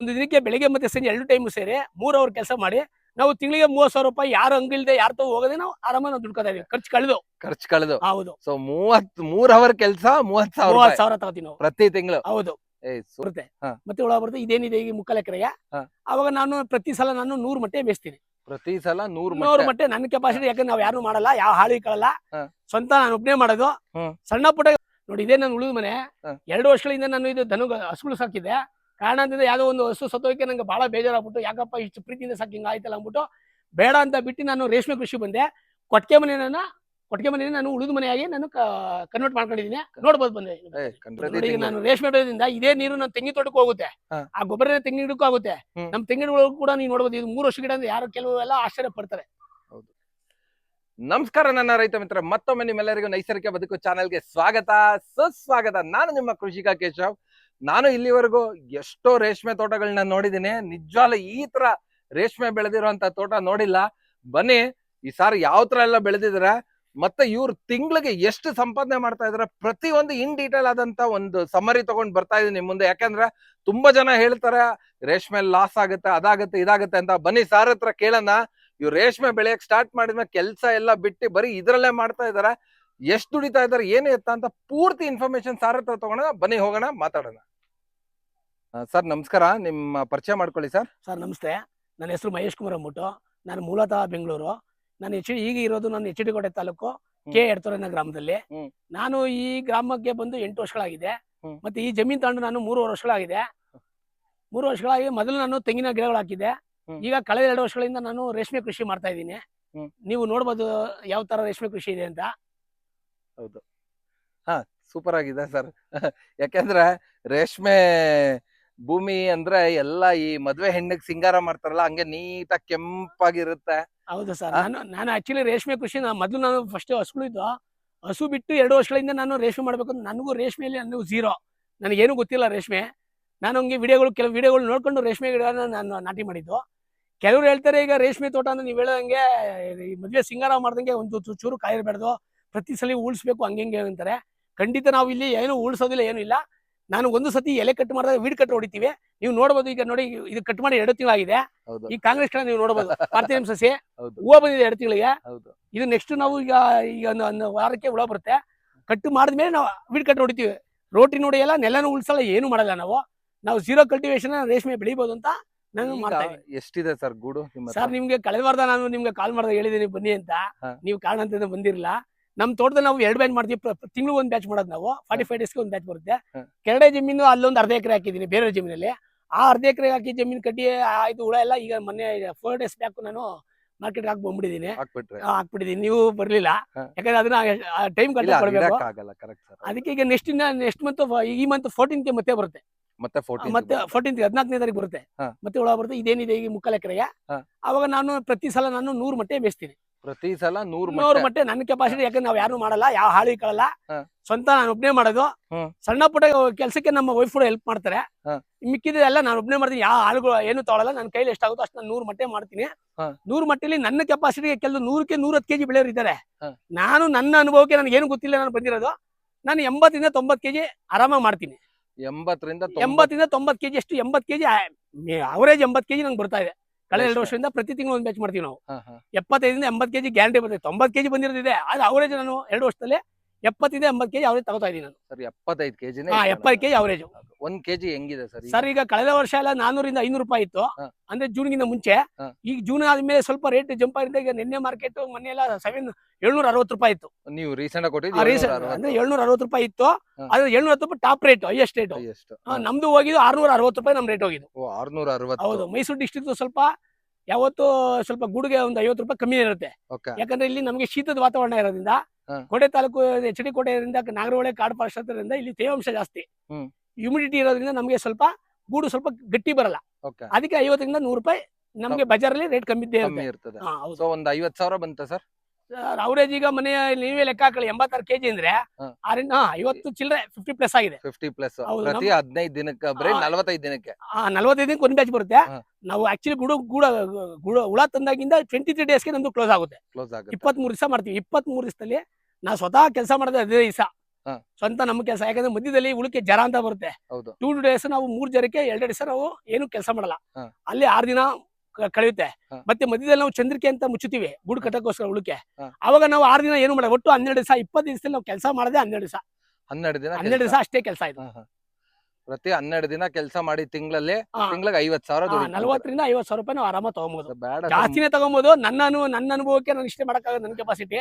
ಒಂದು ದಿನಕ್ಕೆ ಬೆಳಿಗ್ಗೆ ಮತ್ತೆ ಸಂಜೆ ಎರಡು ಟೈಮ್ ಸೇರಿ ಮೂರ್ ಅವರ್ ಕೆಲಸ ಮಾಡಿ ನಾವು ತಿಂಗಳಿಗೆ ಮೂವತ್ ಸಾವಿರ ರೂಪಾಯಿ ಯಾರು ಅಂಗಿಲ್ದೆ ಯಾರ ತಗೋ ಹೋಗದೆ ನಾವು ಆರಾಮಾಗಿ ನಾವು ದುಡ್ಕೋತಾ ಇದೀವಿ. ಖರ್ಚು ಕಳೆದು. ಖರ್ಚು ಕಳೆದು. ಹೌದು. ಸೊ ಮೂವತ್ ಮೂರ್ ಅವರ್ ಕೆಲಸ ಮೂವತ್ ಸಾವಿರ ಮೂವತ್ ಸಾವಿರ ತಗೋತೀವಿ ನಾವು. ಪ್ರತಿ ತಿಂಗಳು. ಹೌದು. ಏ ಸು- ಬರುತ್ತೆ. ಮತ್ತೆ ಒಳಗೆ ಬರುತ್ತೆ ಇದೇನಿದೆ ಈಗ ಮುಕ್ಕಾಲ ಎಕರೆಯ. ಅವಾಗ ನಾನು ಪ್ರತಿ ಸಲ ನಾನು ನೂರ್ ಮಟ್ಟೆ ಬೇಯಿಸ್ತೀನಿ. ಪ್ರತಿ ಸಲ ನೂರ್ ನೂರು ಮಟ್ಟ. ನನ್ನ ಕೆಪಾಸಿಟಿ ಯಾಕಂದ್ರೆ ನಾವು ಯಾರು ಮಾಡಲ್ಲ ಯಾವ ಹಾಳಿ ಕಳಲ್ಲ. ಸ್ವಂತ ನಾನು ಒಬ್ಬನೇ ಮಾಡೋದು. ಸಣ್ಣ ಪುಟ್ಟ ನೋಡಿ ಇದೇ ನಾನು ಉಳಿದ ಮನೆ. ಎರಡು ವರ್ಷಗಳಿಂದ ನಾನು ಇದು ಧನು ಹಸುಗಳು ಸಾಕಿದ್ದೆ. ಕಾರಣದಿಂದ ಯಾವುದೋ ಒಂದು ವಸ್ತು ಸತ್ತೋಕೆ ನಂಗೆ ಬಹಳ ಬೇಜಾರಾಗ್ಬಿಟ್ಟು ಯಾಕಪ್ಪ ಇಷ್ಟು ಪ್ರೀತಿಯಿಂದ ಸಾಕಿ ಹಿಂಗೆ ಆಯ್ತಲ್ಲ ಅಂದ್ಬಿಟ್ಟು ಬೇಡ ಅಂತ ಬಿಟ್ಟು ನಾನು ರೇಷ್ಮೆ ಕೃಷಿ ಬಂದೆ. ಕೊಟ್ಟಿಗೆ ಮನೆಯನ್ನ ಕೊಟ್ಟಿಗೆ ಮನೆಯಲ್ಲಿ ನಾನು ಉಳಿದ ಮನೆಯಾಗಿ ನಾನು ಕನ್ವರ್ಟ್ ಮಾಡ್ಕೊಂಡಿದ್ದೀನಿ. ನೋಡ್ಬೋದು ಬಂದೆ ಈಗ ನಾನು ರೇಷ್ಮೆ ಬೆಳೆದಿಂದ ಇದೇ ನೀರು ನನ್ನ ತೆಂಗಿನ ತೋಟಕ್ಕೆ ಹೋಗುತ್ತೆ. ಆ ಗೊಬ್ಬರ ತೆಂಗಿನ ಗಿಡಕ್ಕೂ ಆಗುತ್ತೆ. ನಮ್ಮ ತೆಂಗಿನ ಕೂಡ ನೀವು ನೋಡ್ಬೋದು ಇದು ಮೂರು ವರ್ಷ ಗಿಡ ಅಂದ್ರೆ ಯಾರು ಕೆಲವು ಎಲ್ಲ ಆಶ್ಚರ್ಯ ಪಡ್ತಾರೆ. ನಮಸ್ಕಾರ ನನ್ನ ರೈತ ಮಿತ್ರ ಮತ್ತೊಮ್ಮೆ ನಿಮ್ಮೆಲ್ಲರಿಗೂ ನೈಸರ್ಗಿಕ ಬದುಕು ಚಾನೆಲ್ಗೆ ಸ್ವಾಗತ. ಸುಸ್ವಾಗತ. ನಾನು ನಿಮ್ಮ ಕೃಷಿಕ ಕೇಶವ್. ನಾನು ಇಲ್ಲಿವರೆಗೂ ಎಷ್ಟೋ ರೇಷ್ಮೆ ತೋಟಗಳನ್ನ ನೋಡಿದ್ದೀನಿ. ನಿಜವಾಗ್ಲೂ ಈ ತರ ರೇಷ್ಮೆ ಬೆಳೆದಿರುವಂತ ತೋಟ ನೋಡಿಲ್ಲ. ಬನ್ನಿ, ಈ ಸಾರಿ ಯಾವ ತರ ಎಲ್ಲ ಬೆಳೆದಿದ್ರ. ಮತ್ತೆ ಇವ್ರು ತಿಂಗಳಿಗೆ ಎಷ್ಟು ಸಂಪಾದನೆ ಮಾಡ್ತಾ ಇದಾರೆ ಪ್ರತಿ ಒಂದು ಇನ್ ಡೀಟೇಲ್ ಆದಂತ ಒಂದು ಸಮರಿ ತಗೊಂಡ್ ಬರ್ತಾ ಇದೀನಿ ಮುಂದೆ. ಯಾಕಂದ್ರೆ ತುಂಬಾ ಜನ ಹೇಳ್ತಾರೆ, ರೇಷ್ಮೆ ಲಾಸ್ ಆಗುತ್ತೆ, ಅದಾಗುತ್ತೆ, ಇದಾಗುತ್ತೆ ಅಂತ. ಬನ್ನಿ, ಸಾರ್ ಹತ್ರ ಕೇಳೋಣ. ಇವ್ರು ರೇಷ್ಮೆ ಬೆಳೆಯಕ್ ಸ್ಟಾರ್ಟ್ ಮಾಡಿದ್ಮೇಲೆ ಕೆಲಸ ಎಲ್ಲ ಬಿಟ್ಟು ಬರೀ ಇದ್ರಲ್ಲೇ ಮಾಡ್ತಾ ಇದಾರೆ. ಎಷ್ಟು ದುಡಿತಾ ಇದಾರೆ, ಏನು ಎತ್ತ ಅಂತ ಪೂರ್ತಿ ಇನ್ಫಾರ್ಮೇಶನ್ ಸಾರ್ ಹತ್ರ ತಗೋಣ ಬನ್ನಿ, ಹೋಗೋಣ, ಮಾತಾಡೋಣ. ಸರ್ ನಮಸ್ಕಾರ. ನಿಮ್ಮ ಪರಿಚಯ ಮಾಡ್ಕೊಳ್ಳಿ ಸರ್. ಸರ್ ನಮಸ್ತೆ. ನನ್ನ ಹೆಸರು ಮಹೇಶ್ ಕುಮಾರ್ ಅಂದ್ಬಿಟ್ಟು ನಾನು ಮೂಲತಃ ಬೆಂಗಳೂರು. ನಾನು ಎಚ್ ಈಗ ಇರೋದು ನಾನು ಹೆಚ್ ಡಿ ಕೋಟೆ ತಾಲೂಕು ಕೆ ಎಡ್ತೊರೆನ ಗ್ರಾಮದಲ್ಲಿ. ಹ್ಮ್. ನಾನು ಈ ಗ್ರಾಮಕ್ಕೆ ಬಂದು ಎಂಟು ವರ್ಷಗಳಾಗಿದೆ. ಹ್ಮ್. ಮತ್ತೆ ಈ ಜಮೀನ್ ತಗೊಂಡು ನಾನು ಮೂರುವರೆ ವರ್ಷಗಳಾಗಿದೆ. ಮೂರು ವರ್ಷಗಳಾಗಿ ಮೊದಲು ನಾನು ತೆಂಗಿನ ಗಿಡಗಳು ಹಾಕಿದ್ದೆ ಹ್ಮ್. ಈಗ ಕಳೆದ ಎರಡು ವರ್ಷಗಳಿಂದ ನಾನು ರೇಷ್ಮೆ ಕೃಷಿ ಮಾಡ್ತಾ ಇದ್ದೀನಿ. ಹ್ಮ್. ನೀವು ನೋಡ್ಬೋದು ಯಾವ ತರ ರೇಷ್ಮೆ ಕೃಷಿ ಇದೆ ಅಂತ. ಹೌದು. ಹಾ ಸೂಪರ್ ಆಗಿದೆ ಸರ್. ಯಾಕೆಂದ್ರೆ ರೇಷ್ಮೆ ಭೂಮಿ ಅಂದ್ರೆ ಎಲ್ಲ ಈ ಮದ್ವೆ ಹೆಣ್ಣಿಗೆ ಸಿಂಗಾರ ಮಾಡ್ತಾರಲ್ಲ ಹಂಗೆ ನೀಟಾಗಿ ಕೆಂಪಾಗಿರುತ್ತೆ. ಹೌದು ಸರ್. ನಾನು ನಾನು ಆಕ್ಚುಲಿ ರೇಷ್ಮೆ ಕೃಷಿ ನಾನು ಮೊದಲು ನಾನು ಫಸ್ಟ್ ಹಸುಗಳಿದ್ದು ಹಸು ಬಿಟ್ಟು ಎರಡು ವರ್ಷಗಳಿಂದ ನಾನು ರೇಷ್ಮೆ ಮಾಡಬೇಕು ನನಗೂ ರೇಷ್ಮೆಯಲ್ಲಿ ನನಗೂ ಝೀರೋ ನನಗೇನು ಗೊತ್ತಿಲ್ಲ ರೇಷ್ಮೆ. ನಾನು ಹಂಗೆ ವಿಡಿಯೋಗಳು ಕೆಲವು ವಿಡಿಯೋಗಳು ನೋಡ್ಕೊಂಡು ರೇಷ್ಮೆ ಗಿಡನ ನಾನು ನಾಟಿ ಮಾಡಿದ್ದು. ಕೆಲವರು ಹೇಳ್ತಾರೆ ಈಗ ರೇಷ್ಮೆ ತೋಟ ಅಂದ್ರೆ ನೀವು ಹೇಳೋದಂಗೆ ಈ ಮದುವೆ ಸಿಂಗಾರ ಮಾಡ್ದಂಗೆ ಒಂದು ಚೂರು ಕಾಯಿರಬಾರ್ದು. ಪ್ರತಿ ಸಲ ಉಳಿಸ್ಬೇಕು ಹಂಗೆ ಹಿಂಗೆ ಅಂತಾರೆ. ಖಂಡಿತ ನಾವು ಇಲ್ಲಿ ಏನು ಉಳಿಸೋದಿಲ್ಲ ಏನು ಇಲ್ಲ. ನಾನು ಒಂದು ಸತಿ ಎಲೆ ಕಟ್ ಮಾಡಿದಾಗ ವೀಡ್ ಕಟ್ ಹೊಡಿತೀವಿ. ನೀವು ನೋಡಬಹುದು ಈಗ ನೋಡಿ ಇದು ಕಟ್ ಮಾಡಿ ಎರಡು ತಿಂಗಳಾಗಿದೆ ಹೌದು. ಈ ಕಾಂಗ್ರೆಸ್ ಕಡೆ ನೀವು ನೋಡಬಹುದು ಪಾರ್ಥಿವ ಸಸಿ ಹೂವು ಬಂದಿದೆ ಎರಡು ತಿಂಗಳಿಗೆ. ಹೌದು. ಇದು ನೆಕ್ಸ್ಟ್ ನಾವು ಈಗ ಈಗ ಒಂದು ಒಂದು ವಾರಕ್ಕೆ ಹುಳ ಬರುತ್ತೆ. ಕಟ್ ಮಾಡಿದ್ಮೇಲೆ ನಾವು ವೀಡ್ ಕಟ್ ಹೊಡಿತೀವಿ. ರೋಟಿ ನೋಡಿ ಎಲ್ಲ ನೆಲನೂ ಉಳಿಸಲ್ಲ ಏನು ಮಾಡಲ್ಲ ನಾವು. ನಾವು ಜೀರೋ ಕಲ್ಟಿವೇಶನ್ ರೇಷ್ಮೆ ಬೆಳಿಬಹುದು ಅಂತ ನಾನು ಎಷ್ಟಿದೆ ಸರ್ ಗೂಡು? ಸರ್ ನಿಮ್ಗೆ ಕಳೆದ ವಾರದ ನಾನು ನಿಮ್ಗೆ ಕಾಲ್ ಮಾಡಿದಾಗ ಹೇಳಿದ್ದೀನಿ ಬನ್ನಿ ಅಂತ. ನೀವು ಕಾರಣ ಅಂತ ಬಂದಿರಲಿಲ್ಲ ನಮ್ಮ ತೋಟದಲ್ಲಿ ನಾವು ಎರಡು ಬ್ಯಾಚ್ ಮಾಡ್ತೀವಿ. ತಿಂಗಳು ಒಂದು ಬ್ಯಾಚ್ ಮಾಡೋದು ನಾವು. ಫಾರ್ಟಿ ಫೈವ್ ಡೇಸ್ಗೆ ಒಂದು ಬ್ಯಾಚ್ ಬರುತ್ತೆ. ಕೆರಡೆ ಜಮೀನು ಅಲ್ಲೊಂದು ಅರ್ಧ ಎಕರೆ ಹಾಕಿದ್ದೀನಿ ಬೇರೆ ಜಮೀನಲ್ಲಿ. ಆ ಅರ್ಧ ಎಕರೆ ಹಾಕಿ ಜಮೀನು ಕಟ್ಟಿ ಆಯ್ತು ಹುಳ ಎಲ್ಲ ಈಗ ಮೊನ್ನೆ ಫೋರ್ ಡೇಸ್ ಬ್ಯಾಕ್ ನಾನು ಮಾರ್ಕೆಟ್ ಹಾಕಿ ಬಂದ್ಬಿಟ್ಟಿದ್ದೀನಿ. ಹಾಕ್ಬಿಟ್ಟಿದ್ದೀನಿ. ನೀವು ಬರ್ಲಿಲ್ಲ. ಯಾಕಂದ್ರೆ ಅದನ್ನ ಟೈಮ್ ಇಲ್ಲ ಕೊಡಬೇಕು. ಅದಕ್ಕೆ ಈಗ ನೆಕ್ಸ್ಟ್ ಇನ್ನ ನೆಕ್ಸ್ಟ್ ಮಂತ್ ಈ ಮಂತ್ ಫೋರ್ಟೀನ್ಗೆ ಮತ್ತೆ ಬರುತ್ತೆ. ಮತ್ತೆ ಫೋರ್ಟೀನ್ ಮತ್ತೆ ಫೋರ್ಟೀನ್ ಹದಿನಾಲ್ಕನೇ ತಾರೀಕು ಬರುತ್ತೆ. ಮತ್ತೆ ಹುಳ ಬರುತ್ತೆ ಇದೇನಿದೆ ಈಗ ಮುಕ್ಕಾಲ ಎಕರೆಯ ಹಾ. ಅವಾಗ ನಾನು ಪ್ರತಿ ಸಲ ನಾನು ನೂರು ಮಟ್ಟೆ ಬೇಯಿಸ್ತೀನಿ. ಪ್ರತಿ ಸಲ ನೂರ್ ನೂರು ಮಟ್ಟ. ನನ್ನ ಕೆಪಾಸಿಟಿ ಯಾಕಂದ್ರೆ ನಾವ್ ಯಾರು ಮಾಡಲ್ಲ ಯಾವ ಹಾಳು ಕಳಲ್ಲ. ಹಾ. ಸ್ವಂತ ನಾನು ಒಬ್ಬನೇ ಮಾಡೋದು. ಹ್ಮ್. ಸಣ್ಣ ಪುಟ್ಟ ಕೆಲಸಕ್ಕೆ ನಮ್ಮ ವೈಫ್ ಕೂಡ ಹೆಲ್ಪ್ ಮಾಡ್ತಾರೆ. ಮಿಕ್ಕಿದ್ರೆಲ್ಲ ಎಲ್ಲ ನಾನು ಒಬ್ಬನೇ ಮಾಡ್ತೀನಿ ಯಾವ ಆಳುಗಳು ಏನು ತಗೊಳಲ್ಲ ನನ್ನ ಕೈಲಿ ಎಷ್ಟಾಗುತ್ತೋ ಅಷ್ಟು ನಾನು ನೂರು ಮಟ್ಟೆ ಮಾಡ್ತೀನಿ. ನೂರ್ ನೂರು ಮಟ್ಟೆಲಿ ನನ್ನ ಕೆಪಾಸಿಟಿಗೆ ಕೆಲವು ನೂರಕ್ಕೆ ನೂರತ್ತು ಕೆಜಿ ಬೆಳೆಯೋರು ಇದ್ದಾರೆ. ಹಾ. ನಾನು ನನ್ನ ಅನುಭವಕ್ಕೆ ನನಗೆ ಏನು ಗೊತ್ತಿಲ್ಲ ನಾನು ಬಂದಿರೋದು. ನಾನು ಎಂಬತ್ತರಿಂದ ತೊಂಬತ್ತು ಕೆಜಿ ಆರಾಮಾಗಿ ಮಾಡ್ತೀನಿ. ಎಂಬತ್ತರಿಂದ ಎಂಬತ್ತರಿಂದ ತೊಂಬತ್ತು ಕೆಜಿ ಅಷ್ಟು ಎಂಬತ್ತು ಕೆಜಿ ಅವರೇಜ್ ಎಂಬತ್ತು ಕೆಜಿ ನಂಗೆ ಬರ್ತಾ ಇದೆ. ಕಳೆದ ಎರಡು ವರ್ಷದಿಂದ ಪ್ರತಿ ತಿಂಗಳು ಒಂದು ಬ್ಯಾಚ್ ಮಾಡ್ತೀವಿ ನಾವು. ಎಪ್ಪತ್ತೈದರಿಂದ ಎಂಬತ್ತು ಕೆಜಿ ಗ್ಯಾರಂಟಿ ಬರ್ತದೆ. ತೊಂಬತ್ತು ಕೆಜಿ ಬಂದಿರೋದಿದೆ. ಆದ್ರೆ ಅವರೇಜ್ ನಾನು ಎರಡು ವರ್ಷದಲ್ಲಿ ಎಪ್ಪತ್ತಿಂದ ಎಂಬತ್ತು ಕೆಜಿ ಅವರೇಜ್ ತಗೋತಾ ಇದೀನಿ ನಾನು. ಸರ್ ಎಪ್ಪತ್ತೈದು ಕೆಜಿ ಹಾ ಎಪ್ಪತ್ತು ಕೆಜಿ ಅವರೇಜ್ ಒಂದ್ ಕೆಜಿ ಹೆಂಗಿದೆ ಸರ್ ಈಗ? ಸರ್ ಈಗ ಕಳೆದ ವರ್ಷ ಎಲ್ಲ ನಾನೂರಿಂದ ಐನೂರು ರೂಪಾಯಿ ಇತ್ತು. ಅಂದ್ರೆ ಅಂದ್ರೆ ಜೂನ್ಗಿಂತ ಮುಂಚೆ. ಈಗ ಜೂನ್ ಆದ್ಮೇಲೆ ಸ್ವಲ್ಪ ರೇಟ್ ಜಂಪ್ ಆಗಿದೆ ಈಗ ನಿನ್ನೆ ಮಾರ್ಕೆಟ್ ಮೊನ್ನೆ ಎಲ್ಲ ಸೆವೆನ್ ಏಳ್ನೂರ ಅರವತ್ತು ರೂಪಾಯಿ ಇತ್ತು. ನೀವು ರೀಸೆಂಟ್ ಆ, ಕೊಟ್ಟಿದ್ದು ಅಂದ್ರೆ ಏಳ್ನೂರ ಅರವತ್ತು ರೂಪಾಯಿ ಇತ್ತು. ಅದ್ರ ಅದು ಏಳ್ನೂರ ಹತ್ತು ರೂಪಾಯಿ ಟಾಪ್ ರೇಟ್ ಹೈಯೆಸ್ಟ್ ರೇಟ್ ನಮ್ದು ಹೋಗಿದ್ದು ಆರ್ನೂರ ಅರವತ್ತು ರೂಪಾಯಿ ನಮ್ ರೇಟ್ ಹೋಗಿದ್ದು. ಆರ್ನೂರ ಅರವತ್ತು. ಹೌದು ಮೈಸೂರು ಡಿಸ್ಟ್ರಿಕ್ಟ್ ಸ್ವಲ್ಪ ಯಾವತ್ತು ಸ್ವಲ್ಪ ಗುಡುಗೆ ಒಂದು ಐವತ್ತು ರೂಪಾಯಿ ಕಮ್ಮಿ ಇರುತ್ತೆ. ಓಕೆ ಯಾಕಂದ್ರೆ ಇಲ್ಲಿ ನಮಗೆ ಶೀತದ ವಾತಾವರಣ ಇರೋದ್ರಿಂದ ಹಾ. ಕೋಟೆ ತಾಲೂಕು ಎಚ್ ಡಿ ಕೋಟೆಯಿಂದ ನಾಗರಹೊಳೆ ಕಾಡು ಪಾರ್ಶ್ವದಿಂದ ಇಲ್ಲಿ ತೇವಾಂಶ ಜಾಸ್ತಿ. ಹ್ಮ್. ಹ್ಯೂಮಿಡಿಟಿ ಇರೋದ್ರಿಂದ ನಮಗೆ ಸ್ವಲ್ಪ ಗೂಡು ಸ್ವಲ್ಪ ಗಟ್ಟಿ ಬರಲ್ಲ. ಓಕೆ ಅದಕ್ಕೆ ಐವತ್ತರಿಂದ ನೂರು ರೂಪಾಯಿ ನಮಗೆ ಬಜಾರಲ್ಲಿ ರೇಟ್ ಕಮ್ಮಿ ಇದ್ದೇ ಕಮ್ಮಿ ಇರುತ್ತೆ ಇರ್ತದೆ. ಹಾ, ಹೌದು. ಸೊ ಒಂದ್ ಐವತ್ ಸಾವಿರ ಬಂತ ಸರ್? ಅವರೇಜ್ ಈಗ ಮನೆ ನೀವೇ ಲೆಕ್ಕ ಹಾಕೊಳ್ಳಿ ಎಂಬತ್ತಾರು ಕೆಜಿ ಅಂದ್ರೆ. ಆರಿಂದ ಐವತ್ತು ಚಿಲ್ಲರೆ ಫಿಫ್ಟಿ ಪ್ಲಸ್ ಆಗಿದೆ. ಫಿಫ್ಟಿ ಪ್ಲಸ್ ಪ್ರತಿ ಹದಿನೈದು ದಿನಕ್ಕೆ ಬರೀ ನಲವತ್ತೈದು ದಿನಕ್ಕೆ. ಆ ನಲವತ್ತೈದಕ್ಕೆ ಒಂದು ಬ್ಯಾಚ್ ಬರುತ್ತೆ. ನಾವು ಆಕ್ಚುಲಿ ಗುಡು ಗುಡ ಗುಡ ಹುಳ ತಂದಾಗಿಂದ ಟ್ವೆಂಟಿ ತ್ರೀ ಡೇಸ್ಗೆ ನಮ್ದು ಕ್ಲೋಸ್ ಆಗುತ್ತೆ. ಕ್ಲೋಸ್ ಆಗುತ್ತೆ. ಇಪ್ಪತ್ಮೂರು ದಿವಸ ಮಾಡ್ತೀವಿ. ಇಪ್ಪತ್ಮೂರು ದಿವಸದಲ್ಲಿ ನಾವು ಸ್ವತಃ ಕೆಲಸ ಮಾಡೋದು ಹದಿನೈದು ದಿವಸ. ಸ್ವಂತ ನಮ್ಮ ಕೆಲಸ. ಯಾಕಂದ್ರೆ ಮಧ್ಯದಲ್ಲಿ ಉಳಿಕೆ ಜರ ಅಂತ ಬರುತ್ತೆ. ಟೂ ಡೇಸ್ ನಾವು ಮೂರ್ ಜರಕ್ಕೆ ಎರಡು ದಿವಸ ನಾವು ಏನು ಕೆಲಸ ಮಾಡಲ್ಲ. ಅಲ್ಲಿ ಆರು ದಿನ ಕಳೆಯುತ್ತೆ. ಮತ್ತೆ ಮಧ್ಯದಲ್ಲಿ ನಾವು ಚಂದ್ರಿಕೆ ಅಂತ ಮುಚ್ಚುತ್ತೀವಿ ಗೂಡು ಕಟ್ಟಕ್ಕೋಸ್ಕರ ಉಳಿಕೆ. ಅವಾಗ ನಾವು ಆರು ದಿನ ಏನು ಮಾಡ ಒಟ್ಟು ಹನ್ನೆರಡು ದಿವಸ ಇಪ್ಪತ್ತು ದಿವಸದಲ್ಲಿ ನಾವು ಕೆಲಸ ಮಾಡದೆ ಹನ್ನೆರಡು ದಿವಸ. ಹನ್ನೆರಡು ದಿನ ಹನ್ನೆರಡು. ದಿವಸ ಅಷ್ಟೇ ಕೆಲಸ ಇದು. ಪ್ರತಿ ಹನ್ನೆರಡು ದಿನ ಕೆಲಸ ಮಾಡಿ ತಿಂಗಳಲ್ಲಿ. ತಿಂಗಳಿಗೆ ಐವತ್ ಸಾವಿರ ನಲ್ವತ್ತರಿಂದ ಐವತ್ ಸಾವಿರ ರೂಪಾಯಿ ನಾವು ಆರಾಮ ತಗೊಬಹುದು ಬೇಡ ಜಾಸ್ತಿನೇ ತಗೊಬಹುದು ನನ್ನ ನನ್ನ ಅನುಭವಕ್ಕೆ ನಾನು ಇಷ್ಟೇ ಮಾಡಕ್ಕಾಗ ನನ್ನ ಕೆಪಾಸಿಟಿ.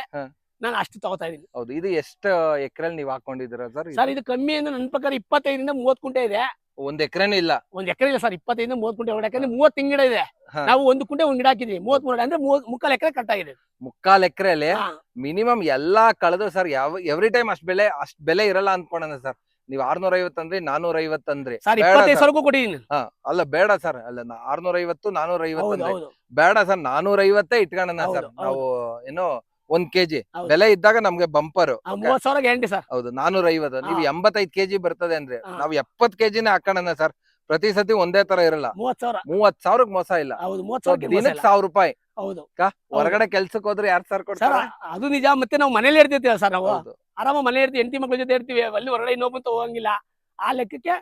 ನಾನು ಅಷ್ಟು ತಗೋತಾ ಇದೀನಿ. ಹೌದು ಇದು ಎಷ್ಟು ಎಕರೆ ನೀವು ಹಾಕೊಂಡಿದ್ದೀರಾ ಸರ್? ಸರ್ ಇದು ಕಮ್ಮಿ ಅಂದ್ರೆ ನನ್ನ ಪ್ರಕಾರ ಇಪ್ಪತ್ತೈದರಿಂದ ಮೂವತ್ತು ಕುಂಟೆ ಇದೆ. ಒಂದ್ ಎಕರೆನೂ ಇಲ್ಲ. ಒಂದ್ ಎಕರೆ ಇಲ್ಲ ಸರ್ ಇಪ್ಪತ್ತೈದು ಮೂವತ್ ಕುಂಟೆ ಯಾಕಂದ್ರೆ ಮೂವತ್ ತಿಂಗಿಡ ಇದೆ. ಹಾ. ನಾವು ಒಂದು ಕುಂಟೆ ಒಂದ್ ಗಿಡ ಹಾಕಿದ್ವಿ. ಮೂವತ್ ಮೂರು ಅಂದ್ರೆ ಮೂವತ್ ಮುಕ್ಕಾಲ್ ಎಕರೆ ಕಟ್ ಆಗಿದೆ ಮುಕ್ಕಾಲ್ ಎಕರೆ ಹಾ. ಮಿನಿಮಮ್ ಎಲ್ಲಾ ಕಳೆದ್ರು ಸರ್ ಯಾವ ಎವ್ರಿ ಟೈಮ್ ಅಷ್ಟ್ ಬೆಲೆ ಅಷ್ಟ್ ಬೆಲೆ ಇರಲ್ಲ ಅನ್ಕೊಂಡ ಸರ್. ನೀವ್ ಆರ್ನೂರ ಐವತ್ ಅಂದ್ರಿ ನಾನೂರ ಐವತ್ ಅಂದ್ರಿ. ಸರ್ ಬೇಡ ಇಪ್ಪತ್ತೈದು ಸರ್. ಸಾವಿರಕ್ಕೂ ಕೊಟ್ಟಿದ್ದೀನಿ ಹಾ ಅಲ್ಲ ಬೇಡ ಸರ್. ಅಲ್ಲ ಆರ್ನೂರ ಐವತ್ತು ನಾನೂರ ಐವತ್ತು ಹೌದು ಅಂದ್ರಿ. ಹೌದು. ಬೇಡ ಸರ್ ನಾನೂರ ಐವತ್ತೇ ಹೌದು, ಸರ್ ನಾವು ಏನು ಒಂದ್ ಕೆಜಿ. ಹೌದು. ಬೆಲೆ ಇದ್ದಾಗ ನಮ್ಗೆ ಬಂಪರ್ ಮೂವತ್ ಸಾವಿರ ಗ್ಯಾರಂಟಿ ಸರ್. ಹೌದು ನಾನೂರ ಐವತ್ತು. ನೀವು ಹಾ. ಎಂಬತ್ತೈದು ಕೆಜಿ ಬರ್ತದೆ ಅಂದ್ರೆ ಹಾ. ನಾವು ಎಪ್ಪತ್ ಕೆಜಿನೇ ಹಾಕೋಣ ಸರ್. ಪ್ರತಿ ಸತಿ ಒಂದೇ ತರ ಇರಲ್ಲ. ಮೂವತ್ ಸಾವಿರ. ಮೂವತ್ ಸಾವಿರಕ್ ಮೋಸ ಇಲ್ಲ. ಹೌದು ಮೂವತ್ So, ಸಾವಿರ ದಿನಕ್ ಸಾವಿರ ರೂಪಾಯಿ. ಹೌದು. ಕಾ? ಹೊರಗಡೆ ಕೆಲ್ಸಕ್ಕೆ ಹೋದ್ರೆ ಯಾರು ಸರ್ ಕೊಡ್ತಾರ? ಅದು ನಿಜ ಮತ್ತೆ ನಾವು ಮನೇಲಿ ಇರ್ತೀವಿ ಸರ್ ನಾವು. ಹೌದು. ಆರಾಮ ಮನೆ ಇರ್ತೀವಿ ಹೆಂಡತಿ ಮಕ್ಳ ಜೊತೆ ಇರ್ತೀವಿ ಅಲ್ಲಿ ಹೊರಗಡೆ ಇನ್ನೊಬ್ಬಂತ ಹೋಗಂಗಿಲ್ಲ ಆ ಲೆಕ್ಕಕ್ಕೆ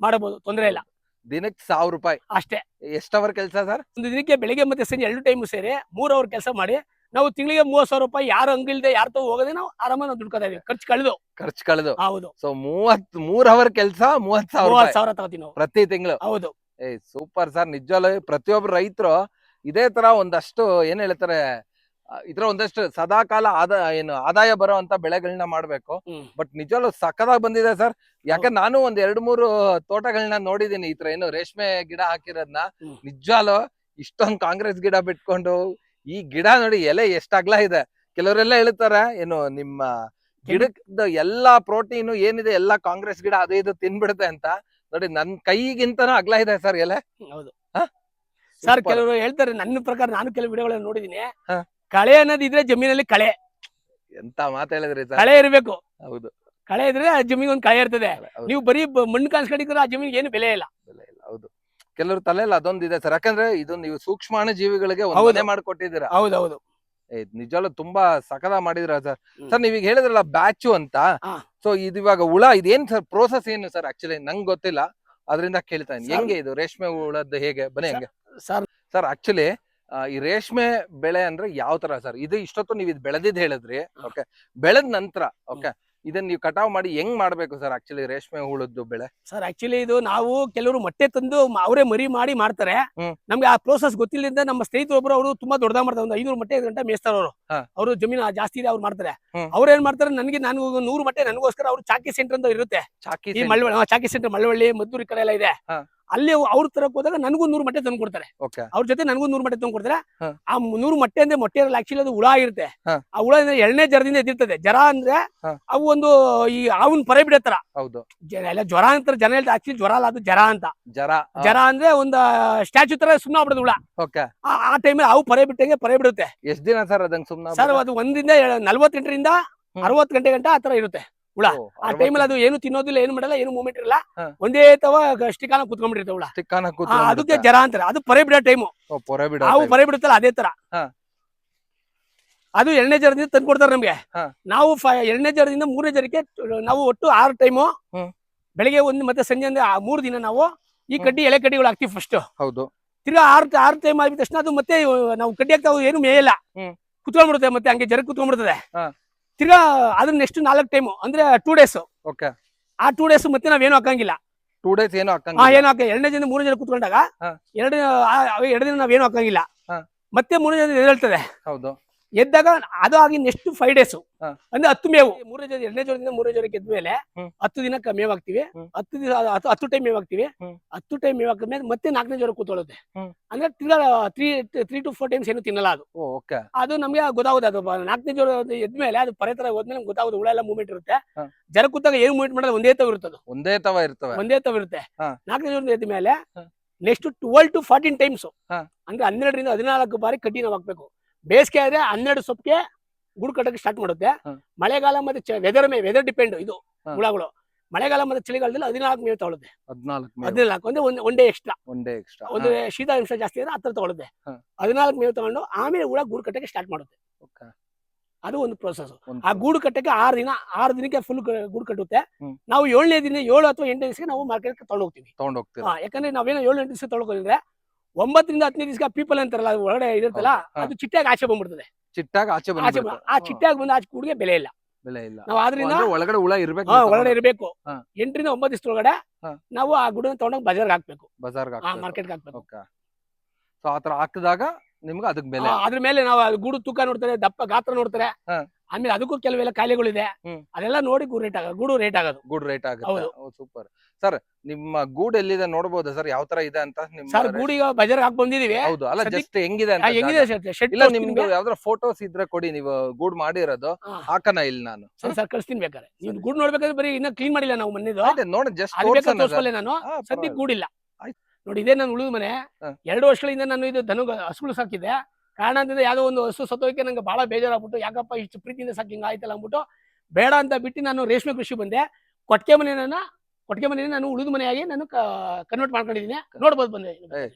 ಮಾಡಬಹುದು ತೊಂದರೆ ಇಲ್ಲ. ದಿನಕ್ ಸಾವಿರ ರೂಪಾಯಿ. ಅಷ್ಟೇ. ಎಷ್ಟವರ್ ಕೆಲಸ ಸರ್? ಒಂದು ದಿನಕ್ಕೆ ಬೆಳಿಗ್ಗೆ ಮತ್ತೆ ಸಂಜೆ ಎರಡು ಟೈಮ್ ಸೇರಿ ಮೂರ್ ಅವರ್ ಕೆಲಸ ಮಾಡಿ ನಾವು ತಿಂಗಳಿಗೆ ಮೂವತ್ ಸಾವಿರ ರೂಪಾಯಿ ಯಾರು ಹಂಗಿಲ್ದೆ ಯಾರು ತಗೋ ಹೋಗದೆ ನಾವು ಆರಾಮ ನಾವು ದುಡ್ಕೋತಾ ಇದೀವಿ. ಖರ್ಚು ಕಳೆದು. ಖರ್ಚು ಕಳೆದು. ಹೌದು. ಸೊ ಮೂವತ್ ಮೂರ್ ಅವರ್ ಕೆಲಸ ಮೂವತ್ ಸಾವಿರ ಮೂವತ್ ಸಾವಿರ ತಗೋತೀವಿ ನಾವು. ಪ್ರತಿ ತಿಂಗಳು. ಹೌದು. ಏ ಸೂಪರ್ ಸರ್. ನಿಜವಾಗ್ಲೂ ಪ್ರತಿಯೊಬ್ರು ರೈತರು ಇದೇ ತರ ಒಂದಷ್ಟು ಏನ್ ಹೇಳ್ತಾರೆ ಆ, ಇದ್ರ ಒಂದಷ್ಟು ಸದಾ ಕಾಲ ಆದ ಏನು ಆದಾಯ ಬರೋ ಅಂತ ಬೆಳೆಗಳನ್ನ ಮಾಡ್ಬೇಕು. ಹ್ಮ್. ಬಟ್ ನಿಜವಾಗ್ಲೂ ಸಕ್ಕದಾಗಿ ಬಂದಿದೆ ಸರ್. ಯಾಕೆ ನಾನು ಒಂದ್ ಎರಡ್ ಮೂರು ತೋಟಗಳನ್ನ ನೋಡಿದೀನಿ ಈ ತರ ಏನು ರೇಷ್ಮೆ ಗಿಡ ಹಾಕಿರೋದ್ನ. ಹ್ಮ್. ಇಷ್ಟೊಂದು ಇಷ್ಟೊಂದ್ ಕಾಂಗ್ರೆಸ್ ಗಿಡ ಬಿಟ್ಕೊಂಡು ಈ ಗಿಡ ನೋಡಿ ಎಲೆ ಎಷ್ಟ್ ಅಗ್ಲ ಇದೆ. ಕೆಲವರೆಲ್ಲ ಹೇಳ್ತಾರೆ ಏನು ನಿಮ್ಮ ಗಿಡದ ಎಲ್ಲಾ ಪ್ರೋಟೀನ್ ಏನಿದೆ ಎಲ್ಲಾ ಕಾಂಗ್ರೆಸ್ ಗಿಡ ಅದು ಇದು ತಿನ್ಬಿಡುತ್ತೆ ಅಂತ ನೋಡಿ ನನ್ ಕೈಗಿಂತನೂ ಅಗ್ಲ ಇದೆ ಸರ್ ಎಲೆ. ಹೌದು? ಸರ್. ಕೆಲವರು ಹೇಳ್ತಾರೆ ನನ್ನ ಪ್ರಕಾರ ನಾನು ಕೆಲವು ವಿಡಿಯೋಗಳನ್ನು ನೋಡಿದೀನಿ. ಕಳೆ ಕಳೆ ಅನ್ನೋದಿದ್ರೆ ಜಮೀನಲ್ಲಿ ಕಳೆ. ಎಂತ ಮಾತು ಹೇಳಿದ್ರಿ ಸರ್. ಕಳೆ ಇರಬೇಕು. ಹೌದು. ಕಳೆ ಇದ್ರೆ ಆ ಜಮೀನ್ ಒಂದು ಕಳೆ ಇರ್ತದೆ. ನೀವು ಬರೀ ಮಣ್ಣು ಕಾಣಿಸ್ಕೊಂಡಿದ್ರೆ ಆ ಜಮೀನಿಗೆ ಏನು ಬೆಲೆ ಇಲ್ಲ. ಬೆಲೆ ಇಲ್ಲ, ಹೌದು. ಕೆಲವ್ರ ತಲೆಯಲ್ಲಿ ಅದೊಂದಿದೆ ಸರ್. ಯಾಕಂದ್ರೆ ಇದು ನೀವು ಸೂಕ್ಷ್ಮಾಣು ಜೀವಿಗಳಿಗೆ ಒಂದ್ ಹೌದು. ಮನೆ ಮಾಡ್ಕೊಟ್ಟಿದ್ದೀರಾ? ಹೌದು ಹೌದು ಏ, ನಿಜವಾಗ್ಲೂ ತುಂಬಾ ಸಕದ ಮಾಡಿದ್ರ ಸರ್. ಸರ್ ನೀವೀಗ ಹೇಳಿದ್ರಲ್ಲ ಬ್ಯಾಚು ಅಂತ. ಹಾ. ಸೊ ಇದು ಇವಾಗ ಹುಳ ಇದೇನ್ ಸರ್ ಪ್ರೋಸೆಸ್ ಏನು ಸರ್ ಆಕ್ಚುಲಿ ನಂಗೆ ಗೊತ್ತಿಲ್ಲ. ಅದರಿಂದ ಕೇಳ್ತಾ ಇದ್ದೀನಿ. Sir- ಹೆಂಗೆ ಇದು? ರೇಷ್ಮೆ ಹುಳದ್ದು ಹೇಗೆ? ಬನ್ನಿ Sir- ಹೆಂಗೆ. ಸರ್. ಸರ್ ಆಕ್ಚುಲಿ ಈ ರೇಷ್ಮೆ ಬೆಳೆ ಅಂದ್ರೆ ಯಾವ ತರ ಸರ್? ಇದು ಇಷ್ಟೊತ್ತು ನೀವು ಇದು ಬೆಳೆದಿದ್ ಹೇಳಿದ್ರಿ. ಓಕೆ. ಬೆಳೆದ ನಂತರ ಓಕೆ. ಇದನ್ನ ನೀವು ಕಟಾವ್ ಮಾಡಿ ಹೆಂಗ್ ಮಾಡ್ಬೇಕು ಸರ್ ಆಕ್ಚುಲಿ ರೇಷ್ಮೆ ಹುಳದ್ದು ಬೆಳೆ ಸರ್ ಆಕ್ಚುಲಿ ಇದು ನಾವು ಕೆಲವರು ಮೊಟ್ಟೆ ತಂದು ಅವರೇ ಮರಿ ಮಾಡಿ ಮಾಡ್ತಾರೆ ಹ್ಮ್. ನಮ್ಗೆ ಆ ಪ್ರೋಸೆಸ್ ಗೊತ್ತಿಲ್ಲದಿಂದ ನಮ್ಮ ಸ್ನೇಹಿತರು ಒಬ್ರು ಅವರು ತುಂಬಾ ದೊಡ್ಡದಾಗ ಮಾಡ್ತಾರೆ ಒಂದು ಐನೂರು ಮೊಟ್ಟೆ ಐದು ಗಂಟೆ ಮೇಸ್ತಾರ ಅವರು ಹಾ. ಅವರು ಜಮೀನು ಜಾಸ್ತಿ ಇದೆ ಅವ್ರು ಮಾಡ್ತಾರೆ ಹ್ಮ್. ಅವ್ರು ಏನ್ ಮಾಡ್ತಾರೆ ನನಗೆ ನಾನು ನೂರು ಮೊಟ್ಟೆ ನನಗೋಸ್ಕರ ಅವ್ರು ಚಾಕಿ ಸೆಂಟರ್ ಅಂತ ಇರುತ್ತೆ ಚಾಕಿ ಈ ಮಳವಳ್ಳಿ ಚಾಕಿ ಸೆಂಟರ್ ಮಳವಳ್ಳಿ ಮದ್ದೂರಿ ಕಡೆ ಎಲ್ಲ ಇದೆ ಹಾ. ಅಲ್ಲಿ ಅವ್ರ ತರಕ್ ಹೋದಾಗ ನನಗೂ ನೂರು ಮೊಟ್ಟೆ ತಂದು ಕೊಡ್ತಾರೆ. ಅವ್ರ ಜೊತೆ ನನಗೂ ನೂರು ಮೊಟ್ಟೆ ತಂದು ಕೊಡ್ತಾರೆ. ಆ ನೂರು ಮೊಟ್ಟೆ ಅಂದ್ರೆ ಮೊಟ್ಟೆ ಆಕ್ಚುಲಿ ಅದು ಹುಳ ಆಗಿರುತ್ತೆ ಆ ಹುಳ ಅಂದ್ರೆ ಎಣ್ಣೆ ಜರದಿಂದ ಎದ್ದಿರ್ತದೆ. ಜರ ಅಂದ್ರೆ. ಅವು ಒಂದು ಈ ಅವನ್ ಪರೆ ಬಿಡತ್ತರ. ಹೌದು. ಜ- ಎಲ್ಲ ಜ್ವರ ಅಂತಾರೆ ಜನ ಹೇಳ್ತಾರೆ ಆಕ್ಚುಲಿ ಜ್ವರ ಅಲ್ಲ ಅದು ಜರ ಅಂತ. ಜರ ಜರ ಅಂದ್ರೆ ಒಂದು ಸ್ಟ್ಯಾಚು ತರ ಸುಮ್ಮನೆ ಆಗ್ಬಿಡೋದು ಹುಳ. ಓಕೆ. ಆ- ಆ ಟೈಮಲ್ಲಿ ಅವು ಪರೆ ಬಿಟ್ಟಂಗೆ ಪರೆ ಬಿಡುತ್ತೆ. ಎಷ್ಟ್ ದಿನ ಸರ್ ಅದಂಗ್ ಸುಮ್ನ ಸರ್ ಅದು ಒಂದಿಂದ ನಲ್ವತ್ತೆಂಟರಿಂದ ಅರವತ್ ಗಂಟೆ ಗಂಟ ತರ ಇರುತ್ತೆ. ಹುಳ. ಆ ಟೈಮಲ್ಲಿ ಅದು ಏನು ತಿನ್ನೋದಿಲ್ಲ ಏನು ಮಾಡಲ್ಲ ಏನು ಮೂಮೆಂಟ್ ಇರಲ್ಲ. ಒಂದೇ ತವ ಸ್ಟಿಕಾನ ಕುತ್ಕೊಂಡ್ಬಿಟ್ಟಿರುತ್ತೆ ಹುಳ ಸ್ಟಿಕಾನ ಅದಕ್ಕೆ ಜರ ಅಂತಾರೆ ಅದು ಪರೆ ಬಿಡೋ ಟೈಮು ನಾವು ಪೊರೆ ಬಿಡುತ್ತಲ್ಲ ಅದೇ ತರ. ಅದು ಎರಡನೇ ಜರದಿಂದ ತಂದು ಕೊಡ್ತಾರೆ ನಮ್ಗೆ. ನಾವು ಎರಡನೇ ಜರದಿಂದ ಮೂರನೇ ಜರಕ್ಕೆ ನಾವು ಒಟ್ಟು ಆರು ಟೈಮು ಬೆಳಿಗ್ಗೆ ಒಂದು ಮತ್ತೆ ಸಂಜೆ ಅಂದ್ರೆ ಆ ಮೂರು ದಿನ ನಾವು ಈ. ಕಡ್ಡಿ ಎಳೆ ಕಡ್ಡಿಗಳು ಹಾಕ್ತಿವಿ ಫಸ್ಟ್ ಹೌದು. ತಿರ್ಗಾ ಆರು ಆರು ಟೈಮ್ ಆಗಿದ ತಕ್ಷಣ ಅದು ಮತ್ತೆ ನಾವು ಕಡ್ಡಿ ಹಾಕ್ತಾವ ಏನು ಮೇಯಲ್ಲ. ಕುತ್ಕೊಂಡ್ಬಿಡುತ್ತೆ ಮತ್ತೆ ಹಂಗೆ ಜರ ಕುತ್ಕೊಂಡ್ಬಿಡ್ತದೆ. ತಿರ್ಗಾ ಅದ್ರ ನೆಕ್ಸ್ಟ್ ನಾಲ್ಕು ಟೈಮ್ ಅಂದ್ರೆ ಟೂ ಡೇಸ್ ಓಕೆ ಆ ಟೂ ಡೇಸ್ ಮತ್ತೆ ನಾವೇನು ಹಾಕಂಗಿಲ್ಲ. ಟೂ ಡೇಸ್ ಏನು ಹಾಕಂಗಿಲ್ಲ. ಏನು ಹಾಕ ಎರಡನೇ ದಿನ ಮೂರನೇ ದಿನ ಕುತ್ಕೊಂಡಾಗ ಹಾ. ಎರಡು ಎರಡು ದಿನ ನಾವೇನು ಹಾಕಂಗಿಲ್ಲ. ಹಾ. ಮತ್ತೆ ಮೂರನೇ ದಿನ ಹೇಳ್ತಾರೆ ಹೌದು. ಎದ್ದಾಗ ಅದು ಆಗಿ ನೆಕ್ಸ್ಟ್ ಫೈವ್ ಡೇಸ್ ಅಂದ್ರೆ ಹತ್ತು ಮೇವು. ಮೂರನೇ ಜೋರ ಎರಡನೇ ಜ್ವರದಿಂದ ಮೂರನೇ ಜ್ವರಕ್ಕೆ ಎದ್ಮೇಲೆ ಮೇಲೆ ಹತ್ತು ದಿನ ಮೇವ್ ಹಾಕ್ತಿವಿ ಹತ್ತು ದಿನ ಹತ್ತು ಟೈಮ್ ಮೇವ್ ಹಾಕ್ತಿವಿ ಹತ್ತು ಟೈಮ್ ಮೇವ್ ಹಾಕಿದ್ಮೇಲೆ ಮತ್ತೆ ನಾಲ್ಕನೇ ಜೋರ ಕೂತೊಳುತ್ತೆ ಅಂದ್ರೆ ತಿರ್ಗಾ three three two four times ಏನು ತಿನ್ನಲ್ಲ ಅದು. ಅದು ನಮ್ಗೆ ಗೊತ್ತಾಗುತ್ತೆ ಅದು ನಾಲ್ಕನೇ ಜ್ವರ ಎದ್ಮೇಲೆ ಅದು ಪರೆ ತರ ಹೋದ್ಮೇಲೆ ನಮ್ಗೆ ಗೊತ್ತಾಗುತ್ತೆ ಹುಳ ಎಲ್ಲ ಮೂವ್ಮೆಂಟ್ ಇರುತ್ತೆ. ಜರ ಕೂತಾಗ ಏನು ಮೂವ್ಮೆಂಟ್ ಮಾಡೋದು ಒಂದೇ ತವ ಇರುತ್ತೆ ಅದು ಒಂದೇ ತವ ಇರ್ತವೆ. ಒಂದೇ ತವ ಇರುತ್ತೆ. ನಾಲ್ಕನೇ ಜೋರ ಎದ್ದ ಮೇಲೆ. Next twelve two fourteen times. ಅಂದ್ರೆ ಹನ್ನೆರಡರಿಂದ ಹದಿನಾಲ್ಕು ಬಾರಿ ಕಡ್ಡಿ ನಾವು ಹಾಕ್ಬೇಕು ಬೇಸಿಗೆ ಆದ್ರೆ ಹನ್ನೆರಡು ಸೊಪ್ಪಿಗೆ ಗುಡ್ ಕಟ್ಟಕ್ಕೆ ಸ್ಟಾರ್ಟ್ ಮಾಡುತ್ತೆ. ಮಳೆಗಾಲ ಮತ್ತೆ ವೆದರ್ ಮೇ ವೆದರ್ ಡಿಪೆಂಡ್ ಇದು. ಹುಳಗಳು. ಮಳೆಗಾಲ ಮತ್ತೆ ಚಳಿಗಾಲದಲ್ಲಿ ಹದಿನಾಲ್ಕು ಮೇವು ತಗೊಳುತ್ತೆ. ಹದಿನಾಲ್ಕು ಅಂದ್ರೆ ಒಂದು ಡೇ ಎಕ್ಸ್ಟ್ರಾ ಒಂದೇ ಎಕ್ಸ್ಟ್ರಾ ಒಂದು ಶೀತಾಂಶ ಜಾಸ್ತಿ ಇದ್ರೆ ಹತ್ರ ತಗೊಳುತ್ತೆ. ಹದಿನಾಲ್ಕು ಮೇವು ತಗೊಂಡು ಆಮೇಲೆ ಹುಳ ಗೂಡು ಕಟ್ಟಕ್ಕೆ ಸ್ಟಾರ್ಟ್ ಮಾಡುತ್ತೆ. ಅದು ಒಂದು ಪ್ರೋಸೆಸ್ ಆ ಗೂಡು ಕಟ್ಟಕ್ಕೆ ಆರು ದಿನ ಆರು ದಿನಕ್ಕೆ ಫುಲ್ ಗೂಡು ಕಟ್ಟುತ್ತೆ. ನಾವು ಏಳನೇ ದಿನ ಏಳು ಅಥವಾ ಎಂಟನೇ ದಿವಸಕ್ಕೆ ನಾವು ಮಾರ್ಕೆಟ್ ತಗೊಂಡು ಹೋಗ್ತೀವಿ ಯಾಕಂದ್ರೆ ನಾವೇನೋ ಏಳು ಎಂಟು ದಿವಸ ತಗೊಳ್ಕೊಂಡ್ರೆ ಒಂಬತ್ತರಿಂದ ಹತ್ತನೇ ದಿವಸ ಪೀಪಲ್ ಅಂತಾರಲ್ಲ ಅದು ಒಳಗಡೆ ಇರುತ್ತಲ್ಲ ಅದು ಚಿಟ್ಟಾಗಿ ಆಚೆ ಬಂದ್ಬಿಡ್ತದೆ. ಚಿಟ್ಟಾಗ ಆಚೆ ಆಚೆ ಬಂದ್ಬಿಡುತ್ತೆ. ಆ ಚಿಟ್ಟಾಗಿ ಬಂದು ಆಚೆ ಕೂಡಿಗೆ ಬೆಲೆ ಇಲ್ಲ. ಬೆಲೆ ಇಲ್ಲ. ನಾವು ಆದ್ರಿಂದ ಅಂದ್ರೆ ಒಳಗಡೆ ಹುಳ ಇರ್ಬೇಕು ಹಾ, ಒಳಗಡೆ ಇರಬೇಕು. ಹಾ. ಎಂಟರಿಂದ ಒಂಬತ್ತು ದಿವಸದೊಳಗಡೆ ಒಳಗಡೆ ನಾವು ಆ ಗುಡನ ತಗೊಂಡೋಗಿ ಬಜಾರ್ಗೆ ಹಾಕ್ಬೇಕು. ಬಜಾರ್ಗೆ ಆ ಮಾರ್ಕೆಟ್ಗೆ ಹಾಕ್ಬೇಕು. ಸೊ ಆತರ ಹಾಕಿದಾಗ ನಿಮ್ಗೆ ಅದಕ್ಕೆ ಬೆಲೆ? ಆ, ಅದ್ರ ಮೇಲೆ ನಾವು ಅದು ಗೂಡು ತೂಕ ನೋಡ್ತಾರೆ ದಪ್ಪ ಗಾತ್ರ ನೋಡ್ತಾರೆ. ಹಾ. ಆಮೇಲೆ ಅದಕ್ಕೂ ಕೆಲವೆಲ್ಲ ಕಾಯಿಲೆಗಳಿದೆ ಹ್ಮ್. ಅದೆಲ್ಲ ನೋಡಿ ಗೂಡು ರೇಟ್ ಆಗ ಗೂಡು ರೇಟ್ ಆಗೋದು. ಗೂಡ್ ರೇಟ್ ಆಗುತ್ತೆ. ಹೌದು. ಸೂಪರ್ ಸರ್ ನಿಮ್ಮ ಗೂಡ್ ಎಲ್ಲಿದೆ ನೋಡಬಹುದು ಸರ್ ಯಾವ ತರ ಇದೆ ಅಂತ ನಿಮ್ಮ ಸರ್ ರೇಟ್- ಗೂಡು ಈಗ ಬಜಾರ್ಗೆ ಹಾಕಿ ಬಂದಿದೀವಿ. ಹೌದು. ಅಲ್ಲ ಸದ್ಯಕ್ಕೆ- ಜಸ್ಟ್ ಹೆಂಗಿದೆ ಆ, ಅಂತ ಹೆಂಗಿದೆ ಜಾಗ? ಸರ್ ಶೆಡ್ ಇಲ್ಲ ನಿಮ್ದು ಯಾವ್ದಾರ ಫೋಟೋಸ್ ಇದ್ರೆ ಕೊಡಿ ನೀವು ಗೂಡ್ ಮಾಡಿರೋದು. ಹಾಕನ ಇಲ್ಲಿ ನಾನು? ಸರ್ ಸರ್ ಕಳಿಸ್ತೀನಿ ಬೇಕಾರೆ ನೀವು ಗೂಡು ನೋಡ್ಬೇಕಾದ್ರೆ ಬರೀ ಇನ್ನ ಕ್ಲೀನ್ ಮಾಡಿಲ್ಲ ನಾವು ಮನೆದು ಆಯ್ತು, ನೋಡಿ ಜಸ್ಟ್ ಅದು ಬೇಕಾದ್ರೆ ತೋರಿಸ್ಕೊಳ್ಳೆ ನಾನು. ಸದ್ಯಕ್ಕೆ ಗೂಡಿಲ್ಲ. ಆಯ್ತು. ನೋಡಿ ಇದೇ ನಾನು ಉಳಿದ ಮನೆ. ಎರಡು ವರ್ಷಗಳಿಂದ ನಾನು ಇದು ದನ ಹಸುಗಳು ಸಾಕಿದ್ದೆ. ಕಾರಣ ಯಾವುದೋ ಒಂದು ಹಸು ಸತ್ತೋಕೆ ನಂಗೆ ಬಹಳ ಬೇಜಾರಾಗ್ಬಿಟ್ಟು ಯಾಕಪ್ಪ ಇಷ್ಟು ಪ್ರೀತಿಯಿಂದ ಸಾಕಿ ಹಿಂಗ ಆಯ್ತಲ್ಲ ಅಂದ್ಬಿಟ್ಟು ಬೇಡ ಅಂತ ಬಿಟ್ಟು ನಾನು ರೇಷ್ಮೆ ಕೃಷಿ ಬಂದೆ. ಕೊಟ್ಟಿಗೆ ಮನೆಯನ್ನ ಕೊಟ್ಟಿಗೆ ಮನೆ ನಾನು ಉಳಿದ ಮನೆಯಾಗಿ ನಾನು ಕನ್ವರ್ಟ್ ಮಾಡ್ಕೊಂಡಿದ್ದೀನಿ. ನೋಡ್ಬೋದು ಬಂದೆ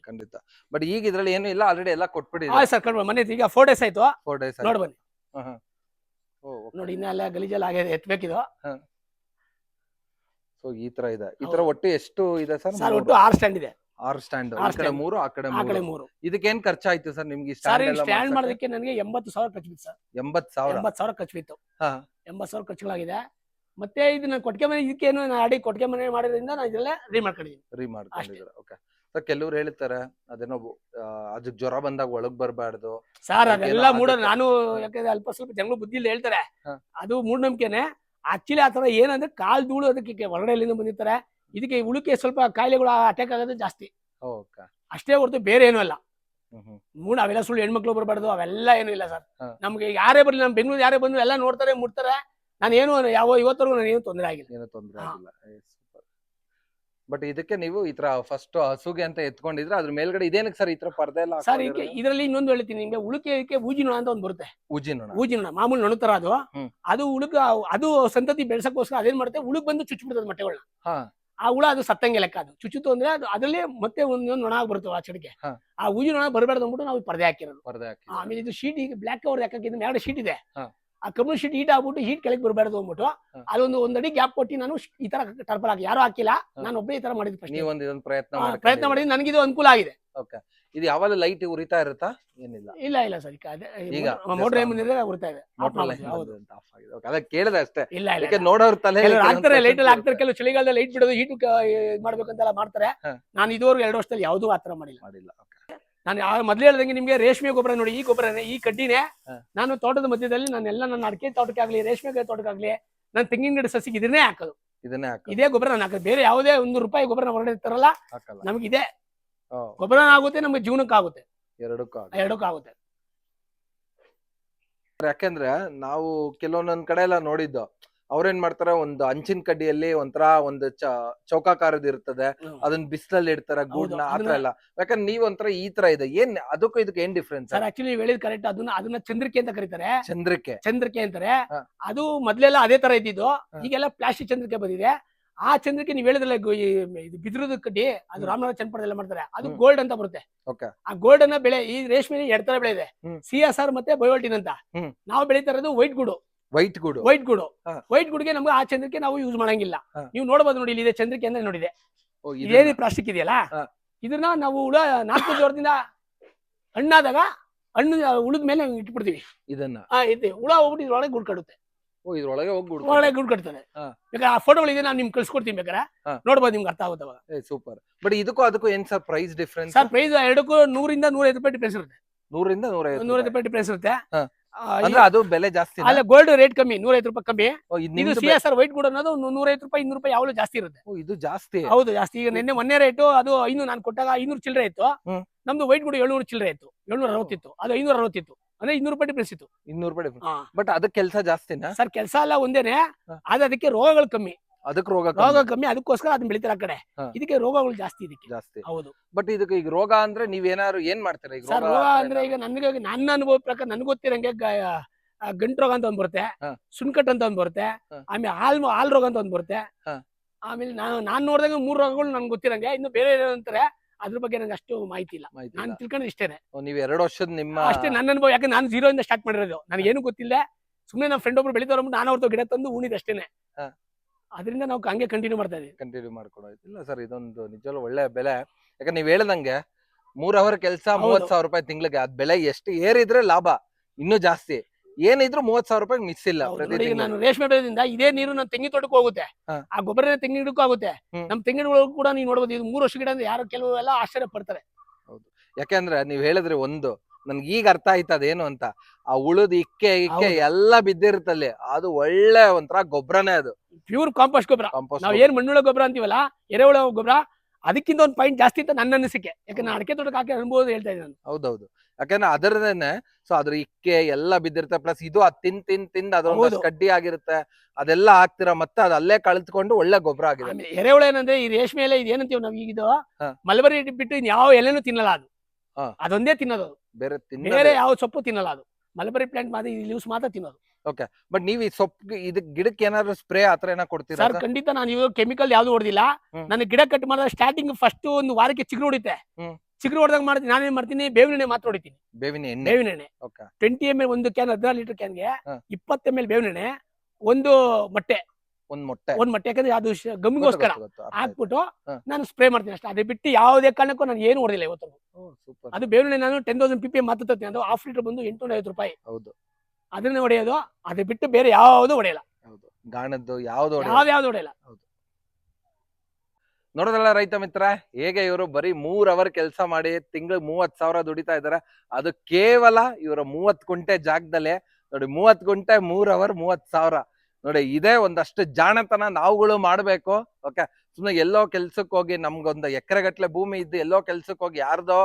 ಖಂಡಿತ. ಬಟ್ ಈಗ ಇದ್ರಲ್ಲಿ ಏನು ಇಲ್ಲ ಆಲ್ರೆಡಿ ಎಲ್ಲ ಕೊಟ್ಬಿಡಿ ಸರ್ ಕನ್ವರ್ಟ್ ಮನೆ ಈಗ ಫೋರ್ ಡೇಸ್ ಆಯ್ತು. ಫೋರ್ ಡೇಸ್ ನೋಡಿ ಬನ್ನಿ ಓ ನೋಡಿ ಇನ್ನೆಲ್ಲ ಗಲೀಜೆಲ್ಲ ಆಗಿದೆ ಎತ್ಬೇಕಿದು. ಸೊ ಈ ತರ ಇದೆ. ಈ ತರ. ಒಟ್ಟು ಎಷ್ಟು ಇದೆ ಸರ್? ಸರ್ ಒಟ್ಟು ಆರ್ ಸ್ಟ್ಯಾಂಡ್ ಇದೆ. ಆರು ಸ್ಟ್ಯಾಂಡ್ ಆರ್ ಈ ಕಡೆ stand. ಮೂರು ಆ ಕಡೆ ಆ ಕಡೆ ಮೂರು. ಮೂರು ಇದಕ್ಕೆ ಏನ್ ಖರ್ಚಾಯ್ತು ಸರ್ ನಿಮ್ಗೆ ಸರ್ ಸ್ಟ್ಯಾಂಡ್ ಈ ಎಲ್ಲ ಸ್ಟ್ಯಾಂಡ್ ಮಾಡ್ಸಕ್ಕೆ? ಮಾಡೋದಕ್ಕೆ ನನಗೆ ಎಂಬತ್ತು ಸಾವಿರ ಖರ್ಚು ಬಿತ್ತು ಸರ್. ಎಂಬತ್ ಸಾವಿರ? ಎಂಬತ್ತು ಸಾವಿರ ಖರ್ಚು ಬಿತ್ತು ಹಾ. ಎಂಬತ್ತು ಸಾವಿರ ಖರ್ಚುಗಳಾಗಿದೆ. ಮತ್ತೆ ಇದು ನಾನು ಕೊಟ್ಟಿಗೆ ಮನೆ ಇದಕ್ಕೇನು ನಾನು ಅಡಿ ಕೊಟ್ಟಿಗೆ ಮನೆ ಮಾಡಿದ್ರಿಂದ ನಾನು ಇದೆಲ್ಲ ರೀ ಮಾಡ್ಕೊಂಡಿದ್ದೀನಿ ರೀ ಮಾಡ್ಕೊಂಡಿದ್ದೀರಾ ಓಕೆ ಸರ್ ಕೆಲವ್ರು ಹೇಳ್ತಾರೆ ಅದೇನೋ ಆ, ಅದಕ್ ಜ್ವರ ಬಂದಾಗ ಒಳಗ್ ಬರಬಾರ್ದು. ಸರ್ ಅದೆಲ್ಲ ಮೂಡ ನಾನು ಯಾಕಂದ್ರೆ ಅಲ್ಪ ಸ್ವಲ್ಪ ಜನಗಳು ಬುದ್ಧಿಲಿ ಹೇಳ್ತಾರೆ. ಹಾ. ಅದು ಮೂಢನಂಬಿಕೆನೆ. ಆಕ್ಚುಲಿ ಆ ತರ ಏನಂದ್ರೆ ಕಾಲ್ ಧೂಳು ಅದಕ್ಕೆ ಹೊರಡೆಯಲ್ಲಿಂದ ಬಂದಿರ್ತಾರೆ. ಇದಕ್ಕೆ ಉಳುಕೆ ಸ್ವಲ್ಪ ಕಾಯಿಲೆಗಳು ಅಟ್ಯಾಕ್ ಆಗೋದು ಜಾಸ್ತಿ. ಓಕೆ ಅಷ್ಟೇ ಹೊರತು ಬೇರೆ ಏನೂ ಅಲ್ಲ. ಮೂಡ ಅವೆಲ್ಲ ಸುಳ್ಳು ಹೆಣ್ಮಕ್ಳು ಬರಬಾರ್ದು ಅವೆಲ್ಲ ಏನೂ ಇಲ್ಲ ಸರ್. ನಮ್ಗೆ ಯಾರೇ ಬರಲಿ ನಮ್ಮ ಬೆಂಗಳೂರು ಯಾರೇ ಬಂದ್ರು ಎಲ್ಲ ನೋಡ್ತಾರೆ ಮುಡ್ತಾರೆ ನಾನು ಏನು ಯಾವ ಇವತ್ತರೆಗೂ ನಾನು ಏನು ತೊಂದರೆ ಆಗಿಲ್ಲ. ಏನೋ ತೊಂದರೆ ಆಗಿಲ್ಲ. ಬಟ್ ಇದಕ್ಕೆ ನೀವು ಈ ತರ ಫಸ್ಟ್ ಹಸುಗೆ ಅಂತ ಎತ್ಕೊಂಡಿದ್ರೆ ಅದ್ರ ಮೇಲ್ಗಡೆ ಇದೇನಕ್ಕೆ ಸರ್ ಈ ತರ ಪರ್ದೆ ಎಲ್ಲ ಸರ್ ಈಗ ಇದರಲ್ಲಿ ಇನ್ನೊಂದು ಹೇಳ್ತೀನಿ ನಿಮ್ಗೆ. ಉಳುಕೆಗೆ ಊಜಿ ನೊಣ ಅಂತ ಒಂದು ಬರುತ್ತೆ. ಊಜಿ ನೋಡ ಊಜಿ ನೊಣ ಮಾಮೂಲಿ ನೊಣತರ ಅದು. ಅದು ಉಳುಕ ಅದು ಸಂತತಿ ಬೆಳೆಸಕ್ಕೋಸ್ಕರ ಅದೇನ್ ಮಾಡುತ್ತೆ? ಉಳುಕ್ ಬಂದು ಚುಚ್ಚಿಬಿಡ್ತದೆ ಮೊಟ್ಟೆಗಳನ್ನ ಆ ಹುಳ ಅದು ಸತ್ತಂಗೆ ಲೆಕ್ಕ ಅದು. ಚುಚ್ಚುತ್ತು ಅಂದ್ರೆ ಅದು ಅದರಲ್ಲೇ ಮತ್ತೆ ಒಂದೊಂದು ನೊಣ ಬರ್ತವೆ ಆ ಚಡಿಗೆ. ಹಾ. ಆ ಉಜಿ ನೊಣ ಬರಬಾರ್ದು ಅಂದ್ಬಿಟ್ಟು ನಾವು ಪರ್ದೆ ಹಾಕಿರೋದು. ಪರದೆ ಹಾಕಿ ಆಮೇಲೆ ಇದು ಶೀಟ್ ಈಗ ಬ್ಲಾಕ್ ಕವರ್ ಯಾಕಿದ್ರೆ ಎರಡು ಶೀಟ್ ಇದೆ. ಹಾ. ಆ ಕಬ್ಬಿಣ ಶೀಟ್ ಹೀಟ್ ಆಗ್ಬಿಟ್ಟು ಹೀಟ್ ಕೆಳಗೆ ಬರಬಾರ್ದು ಅಂದ್ಬಿಟ್ಟು. ಅದೊಂದು ಒಂದಡಿ ಗ್ಯಾಪ್ ಕೊಟ್ಟು ನಾನು ಈ ತರ ಟರ್ಪಲ್ ಹಾಕಿ. ಯಾರು ಹಾಕಿಲ್ಲ. ನಾನು ಒಬ್ಬೇ ಈ ತರ ಮಾಡಿದ್ first. ನೀವೊಂದ್ ಇದೊಂದು ಪ್ರಯತ್ನ ಆ. ಪ್ರಯತ್ನ ಮಾಡಿದ್ರೆ ಇದು ಅನುಕೂಲ ಆಗಿದೆ. ಓಕೆ ಇದು ಯಾವಾಗ ಲೈಟ್ ಉರಿತಾ ಇರುತ್ತಾ? ಏನಿಲ್ಲ. ಇಲ್ಲ ಇಲ್ಲ ಸರ್. ಈಗ ಮೋಟರ್ ಉರಿತಾ ಇದೆ. Off ಮೋಟರ್ ಮಾಡ್ಬೋದು, ಹೌದು. ಆಫ್ ಆಗಿದೆ. Okay, ಅದ ಕೇಳಿದೆ ಅಷ್ಟೇ. ಇಲ್ಲ ಇಲ್ಲ ಯಾಕೆ ಇಲ್ಲ. ನೋಡೋರ್ ತಲೆ ಕೆಲವ್ರು ಹಾಕ್ತಾರೆ ಲೈಟ್ ಅಲ್ಲಿ ಹಾಕ್ತಾರೆ ಕೆಲವು ಚಳಿಗಾಲದಲ್ಲಿ ಲೈಟ್ ಬಿಡೋದು ಹೀಟ್ ಮಾಡ್ಬೇಕಂತೆಲ್ಲ ಮಾಡ್ತಾರೆ. ಹಾ. ನಾನು ಇದುವರೆಗೂ ಎರಡು ವರ್ಷದಲ್ಲಿ ಯಾವುದೂ ಆತರ ಮಾಡಿಲ್ಲ. ಮಾಡಿಲ್ಲ. Okay. ನಾನು ಮೊದಲೇ ಹೇಳ್ದಂಗೆ ನಿಮ್ಗೆ ರೇಷ್ಮೆ ಗೊಬ್ಬರ ನೋಡಿ ಈ ಗೊಬ್ಬರನೇ ಈ ಕಡ್ಡಿನೇ ನಾನು ತೋಟದ ಮಧ್ಯದಲ್ಲಿ ನಾನೆಲ್ಲ ನನ್ನ ಅಡಿಕೆ ತೋಟಕ್ಕೆ ಆಗ್ಲಿ ರೇಷ್ಮೆ ತೋಟಕ್ಕಾಗ್ಲಿ ನನ್ನ ತೆಂಗಿನ ಗಿಡ ಸಸಿಗೆ ಇದನ್ನೇ ಹಾಕೋದು. ಇದನ್ನೇ ಇದೇ ಗೊಬ್ಬರ ನಾನು ಹಾಕೋದು. ಬೇರೆ ಯಾವುದೇ ಒಂದು ರೂಪಾಯಿ ಗೊಬ್ಬರ ಹೊರಗಡೆ ತರಲ್ಲ ನಮ್ಗೆ ಇದೆ ಗೊಬ್ಬರ ಆಗುತ್ತೆ ನಮಗೆ ಜೀವನಕ್ಕಾಗುತ್ತೆ. ಎರಡಕ್ಕೂ ಎರಡಕ್ಕಾಗುತ್ತೆ. ಯಾಕೆಂದ್ರೆ ನಾವು ಕೆಲವೊಂದೊಂದ್ ಕಡೆ ಎಲ್ಲ ನೋಡಿದ್ದು ಅವ್ರೇನ್ ಮಾಡ್ತಾರೆ? ಒಂದು ಅಂಚಿನ ಕಡ್ಡಿಯಲ್ಲಿ ಒಂಥರ ಒಂದು ಚ ಚೌಕಾಕಾರದ ಇರ್ತದೆ. ಅದನ್ನ ಬಿಸಿಲಲ್ಲಿ ಇಡ್ತಾರೆ ಗೂಡ್ನ ಆತರ ತರ ಎಲ್ಲ. ಯಾಕಂದ್ರೆ ನೀವ್ ಒಂಥರ ಈ ತರ ಇದೆ. ಏನ್ ಅದಕ್ಕೂ ಇದಕ್ಕೆ ಏನ್ ಡಿಫ್ರೆನ್ಸ್ ಸರ್ ಆಕ್ಚುಲಿ ನೀವು ಹೇಳಿದ್ ಕರೆಕ್ಟ್ ಅದನ್ನ ಅದನ್ನ ಚಂದ್ರಿಕೆ ಅಂತ ಕರೀತಾರೆ. ಚಂದ್ರಿಕೆ. ಚಂದ್ರಿಕೆ ಅಂತಾರೆ. ಅದು ಮೊದ್ಲೆಲ್ಲ ಅದೇ ತರ ಇದ್ದಿದ್ದು. ಈಗೆಲ್ಲ ಪ್ಲಾಸ್ಟಿಕ್ ಚಂದ್ರಿಕೆ ಬಂದಿದೆ. ಆ ಚಂದ್ರಿಕೆ ನೀವು ಹೇಳಿದ್ರಲ್ಲ ಈ ಇದು ಬಿದಿರದ ಕಡ್ಡಿ ಅದು ರಾಮನಗರ ಚನ್ನಪಟ್ಟಣದಲ್ಲಿ ಮಾಡ್ತಾರೆ. ಅದು ಗೋಲ್ಡ್ ಅಂತ ಬರುತ್ತೆ. ಓಕೆ. ಆ ಗೋಲ್ಡ್ ಅನ್ನ ಬೆಳೆ ಈ ರೇಷ್ಮೆ ಎರಡ್ ತರ ಬೆಳೆ ಇದೆ. ಸಿ ಎಸ್ ಆರ್ ಮತ್ತೆ ಬಯೋಲ್ಟಿನ್ ಅಂತ. ನಾವು ಬೆಳೀತಾ ಇರೋದು white good. White good white good white ಗುಡ್ಗೆ ನಮ್ಗೆ ಆ ಚಂದ್ರಿಕೆ ನಾವು ಯೂಸ್ ಮಾಡಂಗಿಲ್ಲ. ನೀವು ನೋಡಬಹುದು ನೋಡಿ ಇಲ್ಲಿ ಇದೆ ಚಂದ್ರಿಕೆ ಅಂದ್ರೆ ನೋಡಿದೆ. ಇದೇನು ಪ್ಲಾಸ್ಟಿಕ್ ಇದೆಯಲ್ಲ? ಇದನ್ನ ನಾವು ಹುಳ ನಾಲ್ಕು ಜೋರದಿಂದ ಹಣ್ಣಾದಾಗ ಹಣ್ಣು ಉಳಿದ ಮೇಲೆ ಇಟ್ಬಿಡ್ತೀವಿ. ಇದನ್ನ. ಆ ಐತಿ ಹುಳ ಹೋಗ್ಬಿಟ್ಟು ಇದ್ರೊಳಗೆ ಗುಡ್ ಕಡುತ್ತೆ ಓ ಇದ್ರೊಳಗೆ ಹೋಗಿ ಗುಡ್ ಒಳಗೆ ಗುಡ್ ಕಟ್ತದೆ. ಹಾ. ಬೇಕಾದ್ರೆ ಆ ಫೋಟೋಗಳಿದೆ ನಾನು ನಿಮ್ಗೆ ಕಳ್ಸ್ಕೊಡ್ತೀನಿ ಬೇಕಾರೆ ಹಾ. ನೋಡ್ಬೋದು ನಿಮ್ಗೆ ಅರ್ಥ ಆಗುತ್ತೆ ಅವಾಗ. ಸೂಪರ್ ಬಟ್ ಇದಕ್ಕೂ ಅದಕ್ಕೂ ಏನ್ sir price difference sir price ಎರಡಕ್ಕೂ ನೂರಿಂದ ನೂರೈವತ್ತು ರೂಪಾಯಿ ಡಿಫ್ರೆನ್ಸ್ ಇರುತ್ತೆ. ನೂರಿಂದ ನೂರ ನೂರೈವತ್ತು ರೂಪಾಯಿ ಡಿಫ್ರೆನ್ಸ್ ಇರುತ್ತೆ. ಅಂದ್ರೆ ಅದು ಬೆಲೆ ಜಾಸ್ತಿ ಅಲ್ಲ ಗೋಲ್ಡ್ ರೇಟ್ ಕಮ್ಮಿ ನೂರೈವತ್ತು ರೂಪಾಯಿ ಕಮ್ಮಿ. ಇದು C S R white good ಅನ್ನೋದು ನೂರೈವತ್ತು ರೂಪಾಯಿ ಇನ್ನೂರು ರೂಪಾಯಿ ಯಾವಾಗಲೂ ಜಾಸ್ತಿ ಇರುತ್ತೆ. ಇದು ಜಾಸ್ತಿ. ಹೌದು ಜಾಸ್ತಿ. ಈಗ ನಿನ್ನೆ ಮೊನ್ನೆ ರೇಟು ಅದು ಐನೂರು ನಾನು ಕೊಟ್ಟಾಗ ಐನೂರು ಚಿಲ್ಲರೆ ಇತ್ತು. ನಮ್ದು ವೈಟ್ ಗುಡ್ ಏಳ್ನೂರು ಚಿಲ್ಲರೆ ಇತ್ತು. ಏಳ್ನೂರ ಅರವತ್ತಿತ್ತು. ಅದು ಐನೂರ ಅರವತ್ತಿತ್ತು. ಅಂದ್ರೆ ಇನ್ನೂರು ರೂಪಾಯಿ ಡಿಫ್ರೆನ್ಸ್ ಇತ್ತು. ಇನ್ನೂರು ರೂಪಾಯಿ. ಬಟ್ ಅದಕ್ಕೆ ಕೆಲಸ ಜಾಸ್ತಿನಾ? ಸರ್ ಕೆಲಸ ಎಲ್ಲ ಒಂದೇನೆ. ಆದ್ರೆ ಅದಕ್ಕೆ ರೋಗಗಳು ಕಮ್ಮಿ. ಅದಕ್ಕೆ ರೋಗ ರೋಗ ಕಮ್ಮಿ, ಅದಕ್ಕೋಸ್ಕರ ಅದನ್ನ ಬೆಳಿತಾರೆ ಆ ಕಡೆ. ಹಾ. ಇದಕ್ಕೆ ರೋಗಗಳು ಜಾಸ್ತಿ ಇದಕ್ಕೆ. ಜಾಸ್ತಿ. ಹೌದು. ಬಟ್ ಇದಕ್ಕೆ ಈಗ ರೋಗ ಅಂದ್ರೆ ನೀವೇನಾದ್ರು ಏನ್ ಮಾಡ್ತೀರಾ ಈಗ ಸರ್ ರೋಗ ಅಂದ್ರೆ ಈಗ ನನಗೆ ನನ್ನ ಅನುಭವ ಪ್ರಕಾರ ನನ್ಗೆ ಗೊತ್ತಿರಂಗೆ ಗ- ಆ, ಗಂಟು ರೋಗ ಅಂತ ಒಂದ್ ಬರುತ್ತೆ. ಹಾ. ಸುಣ್ಕಟ್ ಅಂತ ಒಂದ್ ಬರುತ್ತೆ. ಹಾ. ಆಮೇಲೆ ಹಾಲ್ ಹಾಲ್ ರೋಗ ಅಂತ ಒಂದ್ ಬರುತ್ತೆ. ಹಾ. ಆಮೇಲೆ ನಾನು ನಾನ್ ನೋಡಿದಾಗ ಮೂರ್ ರೋಗಗಳು ನನ್ಗೆ ಗೊತ್ತಿರಂಗೆ. ಇನ್ನು ಬೇರೆ ಏನೋ ಅಂತಾರೆ ಅದ್ರ ಬಗ್ಗೆ ನಂಗೆ ಅಷ್ಟು ಮಾಹಿತಿ ಇಲ್ಲ. ಮಾಹಿತಿ ನಾನು ತಿಳ್ಕೊಂಡು ಇಷ್ಟೇನೆ. ಓ, ನೀವ್ ಎರಡು ವರ್ಷದ ನಿಮ್ಮ ಅಷ್ಟೇ ನನ್ನ ಅನುಭವ ಯಾಕೆ ನಾನು ಜೀರೋ ಇಂದ ಸ್ಟಾರ್ಟ್ ಮಾಡಿರೋದು. ನನಗೇನು ಗೊತ್ತಿಲ್ಲ. ಸುಮ್ಮನೆ ನಮ್ಮ ಫ್ರೆಂಡ್ ಒಬ್ರು ಬೆಳಿತಾರ ನಾನು ಅವ್ರದ್ದು ಗಿಡ ತಂದು ಉಣಿದ್ ಅಷ್ಟೇನೆ. ಹಾ. ಅದರಿಂದ ನಾವು ಹಂಗೆ ಕಂಟಿನ್ಯೂ ಮಾಡ್ತಾ ಇದೀವಿ. ಕಂಟಿನ್ಯೂ ಮಾಡ್ಕೊಡೋ ಇಲ್ಲ ಸರ್ ಇದೊಂದು ನಿಜವಾಗ್ಲೂ ಒಳ್ಳೆ ಬೆಲೆ. ಯಾಕಂದ್ರೆ ನೀವ್ ಹೇಳ್ದಂಗೆ ಮೂರ್ ಅವರ್ ಕೆಲಸ. ಮೂವತ್ ಸಾವಿರ ರೂಪಾಯಿ ತಿಂಗಳಿಗೆ. ಅದ್ ಬೆಲೆ ಎಷ್ಟು ಏರಿದ್ರೆ ಲಾಭ ಇನ್ನೂ ಜಾಸ್ತಿ. ಏನಿದ್ರು ಮೂವತ್ ಸಾವಿರ ರೂಪಾಯಿ ಮಿಸ್ ಇಲ್ಲ ಹೌದು. ಪ್ರತಿ ನೋಡಿ, ಈಗ ತಿಂಗಳು. ನಾನು ರೇಷ್ಮೆ ಬೆಳೆದಿಂದ ಇದೇ ನೀರು ನನ್ನ ತೆಂಗಿನ ತೋಟಕ್ಕೆ ಹೋಗುತ್ತೆ. ಹಾ. ಆ ಗೊಬ್ಬರ ತೆಂಗಿನ ಗಿಡಕ್ಕೂ ಆಗುತ್ತೆ ನಮ್ ನಮ್ಮ ತೆಂಗಿನ ಕೂಡ ನೀವು ನೋಡಬಹುದು ಇದು ಮೂರು ವರ್ಷ ಗಿಡ ಅಂದ್ರೆ ಯಾರು ಕೆಲವು ಎಲ್ಲ ಆಶ್ಚರ್ಯ ಪಡ್ತಾರೆ. ಯಾಕೆಂದ್ರೆ ನೀವ್ ಹೇಳಿದ್ರೆ ಒಂದು ನನ್ಗೆ ಈಗ ಅರ್ಥ ಆಯ್ತ ಅದೇನು ಅಂತ ಆ ಉಳುದ್ ಇಕ್ಕೆ ಇಕ್ಕೆ. ಎಲ್ಲ ಬಿದ್ದಿರುತ್ತಲ್ಲಿ ಅದು ಒಳ್ಳೆ ಒಂಥರ ಗೊಬ್ಬರನೇ ಅದು ಪ್ಯೂರ್ ಕಾಂಪೋಸ್ಟ್ ಗೊಬ್ಬರ ನಾವು ನಾವ್ ಏನ್ ಮಣ್ಣುಳ ಗೊಬ್ಬರ ಅಂತೀವಲ್ಲ ಎರೆಹುಳ ಗೊಬ್ಬರ ಅದಕ್ಕಿಂತ ಒಂದು ಪಾಯಿಂಟ್ ಜಾಸ್ತಿ ಅಂತ ನನ್ನ ಅನಿಸಿಕೆ ಯಾಕಂದ್ರೆ ನಾನು ಅಡಿಕೆ ತೋಟಕ್ಕೆ ಹಾಕಿ ಅನುಭವ ಹೇಳ್ತಾ ಇದ್ದೀನಿ ನಾನು ಹೌದೌದು ಯಾಕಂದ್ರೆ ಅದರದೇನೆ ಸೊ ಅದ್ರ ಇಕ್ಕೆ ಎಲ್ಲ ಬಿದ್ದಿರುತ್ತೆ ಪ್ಲಸ್ ಇದು ಅದ್ ತಿನ್ ತಿನ್ ತಿಂದ್ ಅದ್ರ ಹೌದು. ಕಡ್ಡಿ ಆಗಿರುತ್ತೆ ಅದೆಲ್ಲ ಹಾಕ್ತಿರ ಮತ್ತೆ ಅದ್ ಅಲ್ಲೇ ಕಳ್ತ್ಕೊಂಡು ಒಳ್ಳೆ ಗೊಬ್ಬರ ಆಗಿದೆ ಆಮೇಲೆ ಎರೆಹುಳ ಏನಂದ್ರೆ ಈ ರೇಷ್ಮೆ ಎಲೆ ಇದು ಏನಂತೀವಿ ನಾವು ಈಗ ಇದು ಹಾ. ಮಲಬರಿ ಬಿಟ್ಟು ಇನ್ ಯಾವ ಎಲೆನೂ ತಿನ್ನಲ್ಲ ಅದು ಹಾ. ಅದೊಂದೇ ತಿನ್ನೋದು ಅದು. ಬೇರೆ ತಿನ್ನ ಬೇರೆ ಯಾವ ಸೊಪ್ಪು ತಿನ್ನಲ್ಲ ಅದು. ಮಲಬರಿ ಪ್ಲಾಂಟ್ ಮಾತ್ರ ಈ ಲೀವ್ಸ್ ಮಾತ್ರ ತಿನ್ನೋದು. ಓಕೆ ಬಟ್ ನೀವ್ ಈ ಸೊಪ್ಪು ಇದಕ್ ಗಿಡಕ್ಕೆ ಏನಾದ್ರು ಸ್ಪ್ರೇ ಆತರ ಏನೋ ಕೊಡ್ತೀರಾ ಸರ್? ಖಂಡಿತ ನಾನು ಇವಾಗ ಕೆಮಿಕಲ್ ಯಾವ್ದು ಹೊಡೆದಿಲ್ಲ. ಹ್ಮ್. ನನ್ನ ಗಿಡ ಕಟ್ ಮಾಡಿದ ಸ್ಟಾರ್ಟಿಂಗ್ ಫಸ್ಟ್ ಒಂದು ವಾರಕ್ಕೆ ಚಿಗುರು ಹೊಡಿತೆ ಹ್ಮ್. ಚಿಗುರು ಹೊಡೆದಾಗ ಮಾಡ್ತೀನಿ ನಾನೇನ್ ಮಾಡ್ತೀನಿ ಬೇವಿನ ಎಣ್ಣೆ ಮಾತ್ರ ಹೊಡಿತೀನಿ. ಬೇವಿನ ಎಣ್ಣೆ. ಬೇವಿನ ಎಣ್ಣೆ. ಓಕೆ ಟ್ವೆಂಟಿ ಎಂ ಎಲ್ ಒಂದು ಕ್ಯಾನ್ ಹದಿನಾರು ಲೀಟರ್ ಕ್ಯಾನ್ಗೆ ಇಪ್ಪತ್ತೆಮ್ ಇಪ್ಪತ್ತು ಎಂ ಎಲ್ ಬೇವಿನ ಎಣ್ಣೆ ಒಂದು ಮೊಟ್ಟೆ. ಒಂದ್ ಮೊಟ್ಟೆ. ಒಂದ್ ಮೊಟ್ಟೆ ಯಾಕಂದ್ರೆ ಅದು ಶ- ಗಮ್ಮಿಗೋಸ್ಕರ. ಹಾಕ್ಬಿಟ್ಟು ನಾನು ಸ್ಪ್ರೇ ಮಾಡ್ತೀನಿ ಅಷ್ಟೇ. ಅದೇ ಬಿಟ್ಟು ಯಾವುದೇ ಕಾರಣಕ್ಕೂ ನಾನು ಏನು ಹೊಡೆದಿಲ್ಲ ಇವತ್ತು. ಅದು ಬೇವಿನ ನಾನು ಟೆನ್ ತೌಸಂಡ್ ಪಿ ಪಿ ಮಾತ್ರ ತರ್ತೀನಿ. ಅದು ಹಾಫ್ ಲೀಟರ್ ಬಂದು ಎಂಟುನೂರ ಐವತ್ತು ರೂಪಾಯಿ. ಹೌದು. ಅದನ್ನೇ ಹೊಡೆಯೋದು ಅದು ಬಿಟ್ಟು ಬೇರೆ ಯಾವುದು ಹೊಡೆಯಲ್ಲ. ಹೌದು. ಗಾಣದ್ದು? ಯಾವ್ದು ಯಾವ್ದು ಹೊಡೆಯಲ್ಲ. ನೋಡೋದಲ್ಲ ರೈತ ಮಿತ್ರ ಹೇಗೆ ಇವರು ಬರೀ ಮೂರ್ ಅವರ್ ಕೆಲಸ ಮಾಡಿ ತಿಂಗಳು ಮೂವತ್ ಸಾವಿರ ದುಡಿತಾ ಇದಾರೆ ಅದು ಕೇವಲ ಇವರ ಮೂವತ್ ಗುಂಟೆ ಜಾಗದಲ್ಲೇ ನೋಡಿ ಮೂವತ್ ಗುಂಟೆ ಮೂರ್ ಅವರ್ ಮೂವತ್ ಸಾವಿರ. ನೋಡಿ ಇದೇ ಒಂದಷ್ಟು ಜಾಣತನ ನಾವುಗಳು ಮಾಡ್ಬೇಕು ಓಕೆ? ಸುಮ್ನೆ ಎಲ್ಲೋ ಕೆಲ್ಸಕ್ಕೆ ಹೋಗಿ ನಮ್ಗೊಂದು ಎಕರೆಗಟ್ಲೆ ಭೂಮಿ ಇದ್ದು ಎಲ್ಲೋ ಕೆಲ್ಸಕ್ಕೆ ಹೋಗಿ ಯಾರ್ದೋ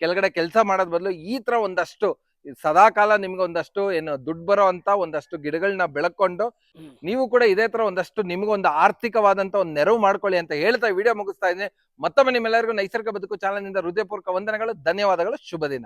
ಕೆಳಗಡೆ ಕೆಲಸ ಮಾಡೋದ್ ಬದಲು ಈ ತರ ಒಂದಷ್ಟು ಸದಾ ಕಾಲ ನಿಮ್ಗೆ ಒಂದಷ್ಟು ಏನು ದುಡ್ಡು ಬರೋ ಅಂತ ಒಂದಷ್ಟು ಗಿಡಗಳನ್ನ ಬೆಳಕೊಂಡು ನೀವು ಕೂಡ ಇದೇ ತರ ಒಂದಷ್ಟು ನಿಮ್ಗೊಂದು ಆರ್ಥಿಕವಾದಂತ ಒಂದು ನೆರವು ಮಾಡ್ಕೊಳ್ಳಿ ಅಂತ ಹೇಳ್ತಾ ವಿಡಿಯೋ ಮುಗಿಸ್ತಾ ಇದ್ದೀನಿ. ಮತ್ತೊಮ್ಮೆ ನಿಮ್ಮೆಲ್ಲರಿಗೂ ನೈಸರ್ಗಿಕ ಬದುಕು ಚಾನಲ್ನಿಂದ ಹೃದಯಪೂರ್ವಕ ವಂದನೆಗಳು ಧನ್ಯವಾದಗಳು ಶುಭ ದಿನ.